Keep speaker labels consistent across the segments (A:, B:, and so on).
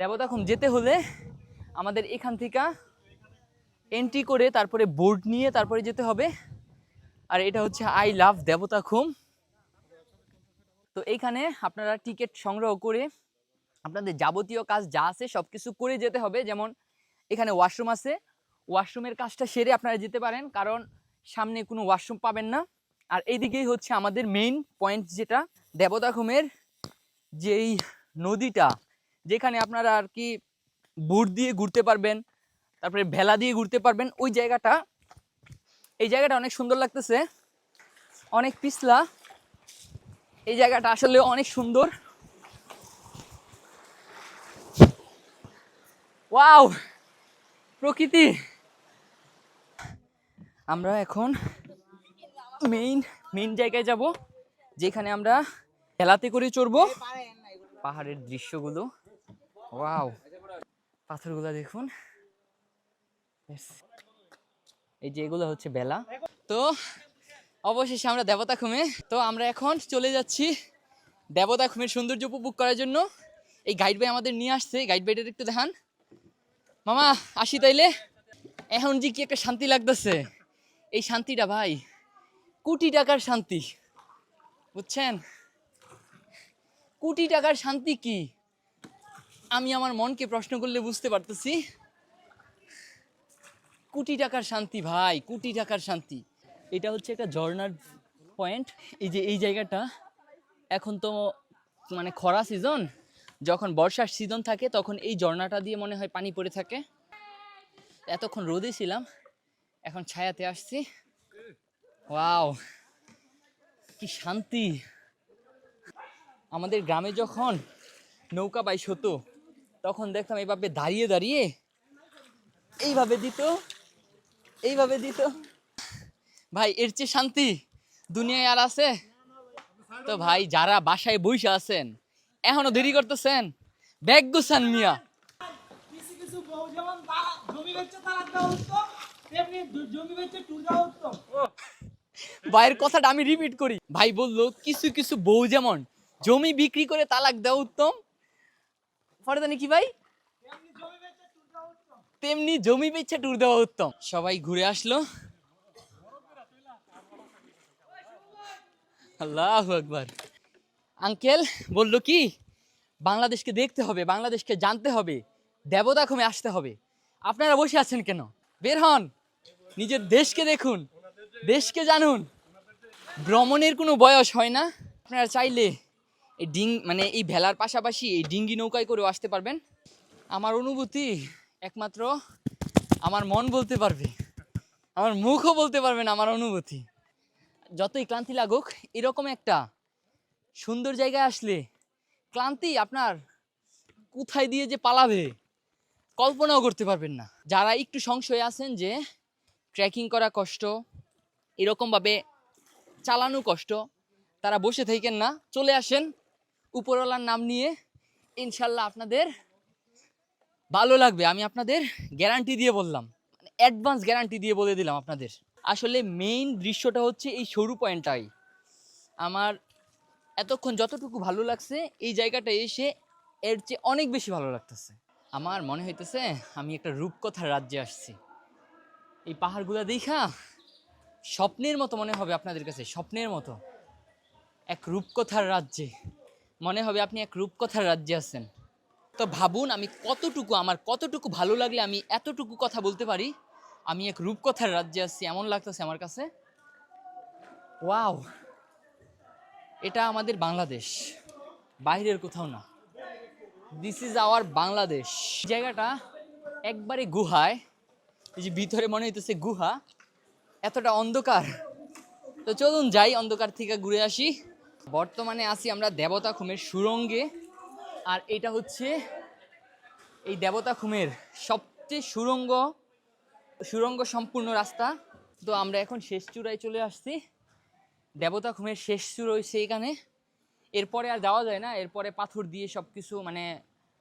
A: দেবতাখুম যেতে হলে আমাদের এখান থেকে এন্ট্রি করে তারপরে বোর্ড নিয়ে তারপরে যেতে হবে। আর এটা হচ্ছে আই লাভ দেবতা দেবতাখুম তো এইখানে আপনারা টিকিট সংগ্রহ করে আপনাদের যাবতীয় কাজ যা আছে সব কিছু করে যেতে হবে। যেমন এখানে ওয়াশরুম আছে। ওয়াশরুমের কাজটা সেরে আপনারা যেতে পারেন, কারণ সামনে কোনো ওয়াশরুম পাবেন না। আর এইদিকেই হচ্ছে আমাদের মেইন পয়েন্ট যেটা দেবতাখুমের যেই নদীটা যেখানে আপনারা আর কি বুট দিয়ে ঘুরতে পারবেন, তারপরে ভেলা দিয়ে ঘুরতে পারবেন, ওই জায়গাটা, এই জায়গাটা অনেক সুন্দর লাগতেছে, অনেক পিছলা, এই জায়গাটা আসলে অনেক সুন্দর। ওয়াও, প্রকৃতি। আমরা এখন মেইন মেইন জায়গায় যাব, যেখানে আমরা খেলাতে করে চড়বো। পাহাড়ের দৃশ্যগুলো। ওয়াও পাথরগুলো দেখুন. এই যে এগুলো হচ্ছে বেলা। তো অবশেষে আমরা দেবতা খুমে তো আমরা এখন চলে যাচ্ছি দেবতা খুমের সৌন্দর্য উপভোগ করার জন্য। এই গাইড ভাই আমাদের নিয়ে আসছে। গাইড ভাইটার একটু দেখান। মামা, আসি তাইলে। এখন যে কি একটা শান্তি লাগতেছে। এই শান্তিটা ভাই, কোটি টাকার শান্তি। বুঝছেন? কোটি টাকার শান্তি কি? আমি আমার মনকে প্রশ্ন করলে বুঝতে পারতেছি। কোটি টাকার শান্তি ভাই, কোটি টাকার শান্তি। এটা হচ্ছে একটা ঝর্ণার পয়েন্ট এই যে এই জায়গাটা, এখন তো মানে খরা সিজন যখন বর্ষার সিজন থাকে, তখন এই ঝর্ণাটা দিয়ে মনে হয় পানি পড়ে থাকে। এতক্ষণ রোদে ছিলাম, এখন ছায়াতে আসছি। ওয়াও কি শান্তি! আমাদের গ্রামে যখন নৌকা বাইশ হতো তখন দেখতাম এইভাবে দাঁড়িয়ে দাঁড়িয়ে এইভাবে দিত এইভাবে দিত। ভাই এর চেয়ে শান্তি দুনিয়ায় আর আছে। তো ভাই যারা বাসায় বসে আছেন এখনও দেরি করতেছেন? ব্যাগ গুছান মিয়া। ভাইয়ের কথাটা আমি রিপিট করি। ভাই বলল কিছু কিছু বউ যেমন জমি বিক্রি করে তালাক দেওয়া উত্তম পরে কি ভাই?
B: তেমনি জমি
A: বেচে ট্যুর দেওয়া উত্তম। সবাই ঘুরে আসলো। আল্লাহ আকবার। আঙ্কেল বলল কি, বাংলাদেশকে দেখতে হবে, বাংলাদেশকে জানতে হবে দেবতাখমে আসতে হবে। আপনারা বসে আছেন কেন? বের হন। নিজের দেশকে দেখুন। দেশকে জানুন। ভ্রমণের কোনো বয়স হয় না। আপনারা চাইলে এই ডিং মানে এই ভেলার পাশাপাশি এই ডিঙ্গি নৌকায় করেও আসতে পারবেন। আমার অনুভূতি একমাত্র আমার মন বলতে পারবে, আমার মুখও বলতে পারবে না আমার অনুভূতি। যতই ক্লান্তি লাগুক, এরকম একটা সুন্দর জায়গায় আসলে ক্লান্তি আপনার কোথায় দিয়ে যে পালাবে কল্পনাও করতে পারবেন না। যারা একটু সংশয়ে আছেন যে ট্রেকিং করা কষ্ট, এরকমভাবে চালানো কষ্ট, তারা বসে থাকেন না, চলে আসেন। উপরওয়ালার নাম নিয়ে ইনশাল্লাহ আপনাদের ভালো লাগবে। আমি আপনাদের গ্যারান্টি দিয়ে বললাম। মানে অ্যাডভান্স গ্যারান্টি দিয়ে বলে দিলাম আপনাদের। আসলে মেইন দৃশ্যটা হচ্ছে এই সরু পয়েন্টটাই আমার এতক্ষণ যতটুকু ভালো লাগছে, এই জায়গাটা এসে এর চেয়ে অনেক বেশি ভালো লাগতেছে। আমার মনে হইতেছে আমি একটা রূপকথার রাজ্যে আসছি। এই পাহাড়গুলো দেখা স্বপ্নের মতো মনে হবে আপনাদের কাছে, স্বপ্নের মতো। এক রূপকথার রাজ্যে। মনে হবে আপনি এক রূপকথার রাজ্যে আছেন। তো ভাবুন আমি কতটুকু, আমার কতটুকু ভালো লাগলে আমি এতটুকু কথা বলতে পারি? আমি এক রূপকথার রাজ্যে আসছি এমন লাগতেছে আমার কাছে। ওয়াও! এটা আমাদের বাংলাদেশ। বাইরের কোথাও না। This is our Bangladesh. জায়গাটা একবারে গুহায়। এই যে ভিতরে মনে হইতেছে গুহা। এতটা অন্ধকার। তো চলুন যাই অন্ধকার থেকে ঘুরে আসি। বর্তমানে আছি আমরা দেবতা খুমের সুরঙ্গে, আর এটা হচ্ছে এই দেবতা খুমের সবচেয়ে সুরঙ্গ সুরঙ্গ সম্পূর্ণ রাস্তা। তো আমরা এখন শেষ চূড়ায় চলে আসছি। দেবতা খুমের শেষ চূড় হয়েছে এখানে। এরপরে আর যাওয়া যায় না, এরপরে পাথর দিয়ে সব কিছু মানে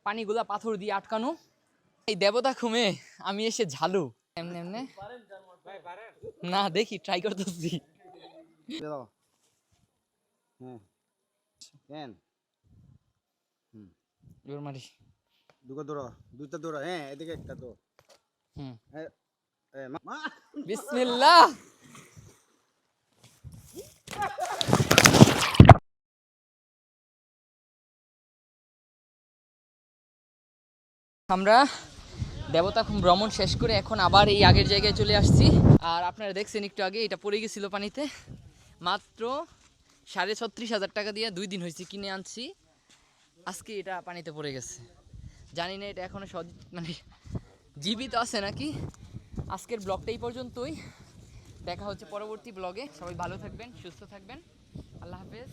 A: পানিগুলা পাথর দিয়ে আটকানো। এই দেবতা খুমে, আমি এসে ঝালু। এমনি এমনি। না, দেখি ট্রাই করতেছি।
C: হ্যাঁ। কেন?
A: এবার মারি
C: দুটো দৌড়া দুইটা দৌড়া হ্যাঁ এদিকে একটা তো
A: হুম। বিসমিল্লাহ। আমরা দেবতাখুম ভ্রমণ শেষ করে এখন আবার এই আগের জায়গায় চলে আসছি। আর আপনারা দেখছেন একটু আগে এটা পড়ে গেছিল পানিতে। মাত্র সাড়ে ছত্রিশ হাজার টাকা দিয়ে দুই দিন হয়েছে কিনে আনছি। আজকে এটা পানিতে পড়ে গেছে। জানি না এটা এখনও সজ মানে জীবিত আছে নাকি? আজকের ব্লগটা এই পর্যন্তই। দেখা হচ্ছে পরবর্তী ব্লগে। সবাই ভালো থাকবেন, সুস্থ থাকবেন। আল্লাহ হাফেজ।